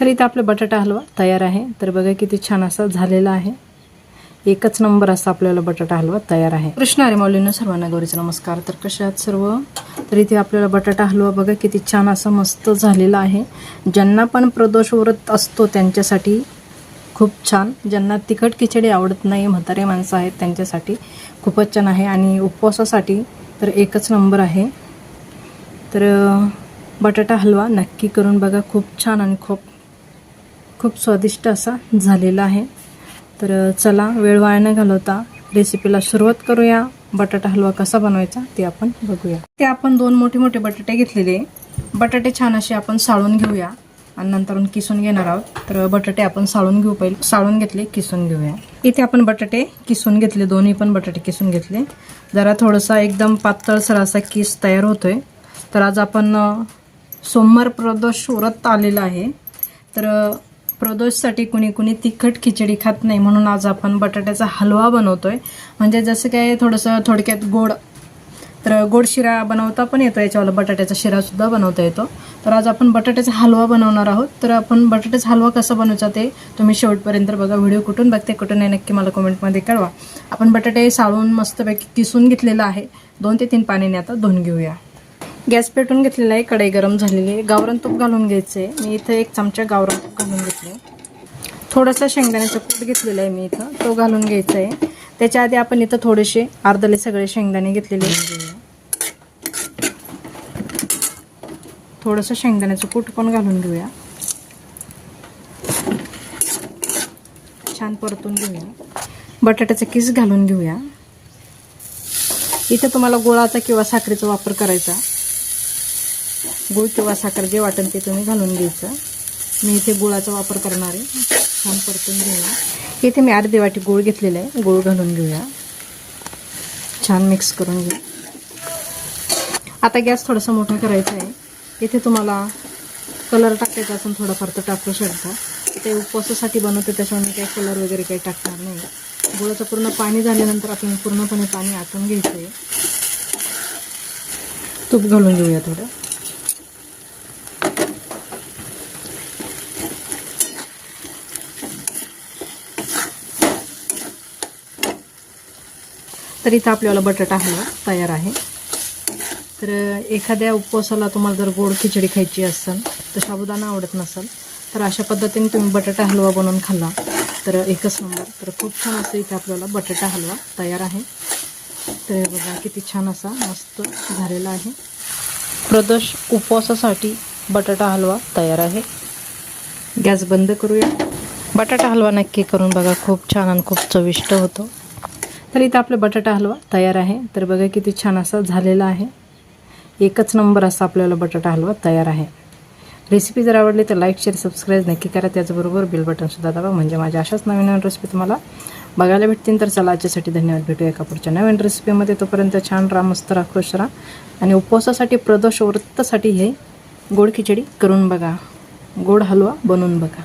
तर इथं आपला बटाटा हलवा तयार आहे. तर बघा किती छान असा झालेला आहे. एकच नंबर असा आपल्याला बटाटा हलवा तयार आहे. कृष्ण हरी मौलीनं सर्वांना गौरीचा नमस्कार. तर कशा आहात सर्व? तर इथे आपल्याला बटाटा हलवा बघा किती छान असा मस्त झालेला आहे. ज्यांना पण प्रदोष व्रत असतो त्यांच्यासाठी खूप छान. ज्यांना तिखट खिचडी आवडत नाही म्हातारे माणसं आहेत त्यांच्यासाठी खूपच छान आहे. आणि उपवासासाठी तर एकच नंबर आहे. तर बटाटा हलवा नक्की करून बघा. खूप छान आणि खूप खूप स्वादिष्ट असा झालेला आहे. तर चला वेळ वाया न घालवता रेसिपीला सुरुवात करूया. बटाटा हलवा कसा बनवायचा ते आपण बघूया. ते आपण दोन मोठे मोठे बटाटे घेतलेले. बटाटे छान असे आपण साळून घेऊया आणि नंतरून किसून घेणार आहोत. तर बटाटे आपण साळून घेऊ पहिले साळून घेतले किसून घेऊया. इथे आपण बटाटे किसून घेतले दोन्ही पण बटाटे किसून घेतले. जरा थोडासा एकदम पातळसर असा किस तयार होतोय. तर आज आपण सोमवार प्रदोष व्रत आलेलं आहे. तर प्रदोषसाठी कुणी कुणी तिखट खिचडी खात नाही म्हणून आज आपण बटाट्याचा हलवा बनवतोय. म्हणजे जसं काय थोडंसं थोडक्यात गोड तर गोड शिरा बनवता पण येतो याच्यावाला बटाट्याचा शिरा सुद्धा बनवता येतो. तर आज आपण बटाट्याचा हलवा बनवणार आहोत. तर आपण बटाट्याचा हलवा कसा बनवायचा ते तुम्ही शेवटपर्यंत बघा. व्हिडिओ कुठून बघते कुठून नाही नक्की मला कमेंटमध्ये कळवा. आपण बटाटे साळून मस्तपैकी किसून घेतलेलं आहे. दोन ते तीन पाण्याने आता धुवून घेऊया. गॅस पेटून घेतलेला आहे कढई गरम झालेली आहे. गावरण तूप घालून घ्यायचं आहे मी इथं एक चमचा गावरण तूप घालून घेतले थोडंसं शेंगदाण्याचं कूट घेतलेलं आहे मी इथं. तो घालून घ्यायचा आहे त्याच्या आधी आपण इथं थोडेसे अर्धले सगळे शेंगदाणे घेतलेले आहे. थोडंसं शेंगदाण्याचं कूट पण घालून घेऊया. छान परतून घेऊया. बटाट्याचा किस घालून घेऊया. इथं तुम्हाला गुळाचा किंवा साखरेचा वापर करायचा. गुळ किंवा साखर जे वाटेल ते तुम्ही घालून घ्यायचं. मी इथे गुळाचा वापर करणार आहे. छान परतून घेऊया इथे मी अर्धी वाटी गुळ घेतलेला आहे. गुळ घालून घेऊया. छान मिक्स करून घेऊ. आता गॅस थोडासा मोठा करायचा आहे. इथे तुम्हाला कलर टाकायचा असून थोडाफार तर टाकू शकता. ते उपवासासाठी बनवते त्याच्यावर मी काही कलर वगैरे काही टाकणार नाही. गुळाचं पूर्ण पाणी झाल्यानंतर आपण पूर्णपणे पाणी आटून घ्यायचं आहे. तूप घालून घेऊया थोडं. तर इथं आपल्याला बटाटा हलवा तयार आहे. तर एखाद्या उपवासाला तुम्हाला जर गोड खिचडी खायची असेल तर साबुदाणा आवडत नसेल तर अशा पद्धतीने तुम्ही बटाटा हलवा बनवून खाल्ला. तर एकच नंबर. तर खूप छान असं इथे आपल्याला बटाटा हलवा तयार आहे. तर बघा किती छान असा मस्त झालेला आहे. प्रदोष उपवासासाठी बटाटा हलवा तयार आहे. गॅस बंद करूया. बटाटा हलवा नक्की करून बघा खूप छान आणि खूप चविष्ट होतो. तर इथं आपला बटाटा हलवा तयार आहे. तर बघा किती छान असा झालेला आहे. एकच नंबर असा आपल्याला बटाटा हलवा तयार आहे. रेसिपी जर आवडली तर लाईक शेअर सबस्क्राईब नक्की करा. त्याचबरोबर बेल बटनसुद्धा दाबा. म्हणजे माझ्या अशाच नवीन नवीन रेसिपी तुम्हाला बघायला भेटतील. तर चला आजच्यासाठी धन्यवाद. भेटूया एका पुढच्या नवीन रेसिपीमध्ये तोपर्यंत छान राहा मस्त राहा खुश राहा. आणि उपवासासाठी प्रदोष व्रतासाठी हे गोड खिचडी करून बघा. गोड हलवा बनवून बघा.